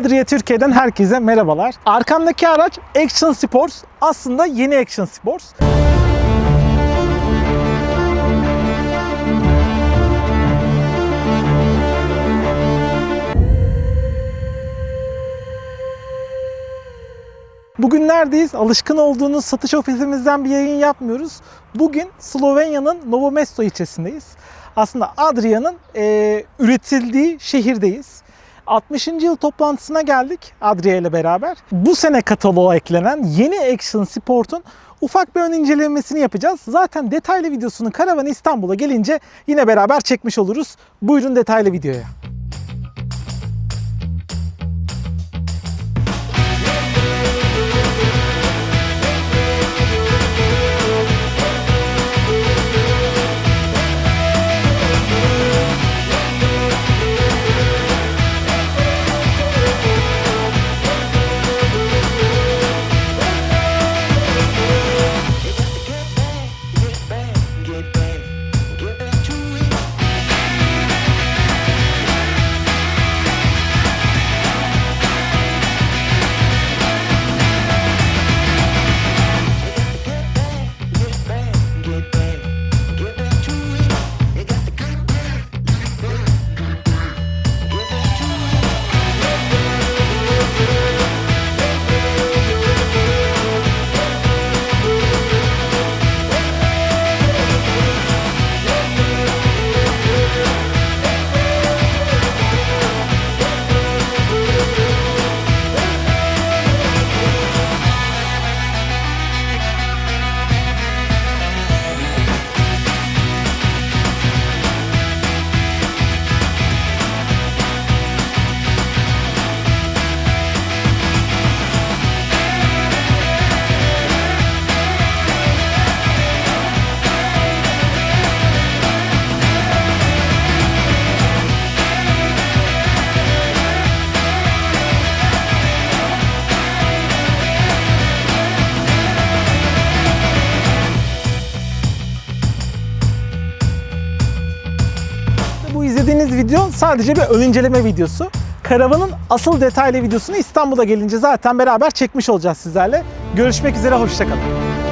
Adria Türkiye'den herkese merhabalar. Arkamdaki araç Action Sports. Aslında yeni Action Sports. Bugün neredeyiz? Alışkın olduğunuz satış ofisimizden bir yayın yapmıyoruz. Bugün Slovenya'nın Novo Mesto ilçesindeyiz. Aslında Adria'nın eee, üretildiği şehirdeyiz. 60. yıl toplantısına geldik Adria ile beraber. Bu sene kataloğa eklenen yeni Action Sport'un ufak bir ön incelemesini yapacağız. Zaten detaylı videosunu Karavan İstanbul'a gelince yine beraber çekmiş oluruz. Buyurun detaylı videoya. Bu izlediğiniz video sadece bir ön inceleme videosu. Karavanın asıl detaylı videosunu İstanbul'a gelince zaten beraber çekmiş olacağız sizlerle. Görüşmek üzere, hoşçakalın.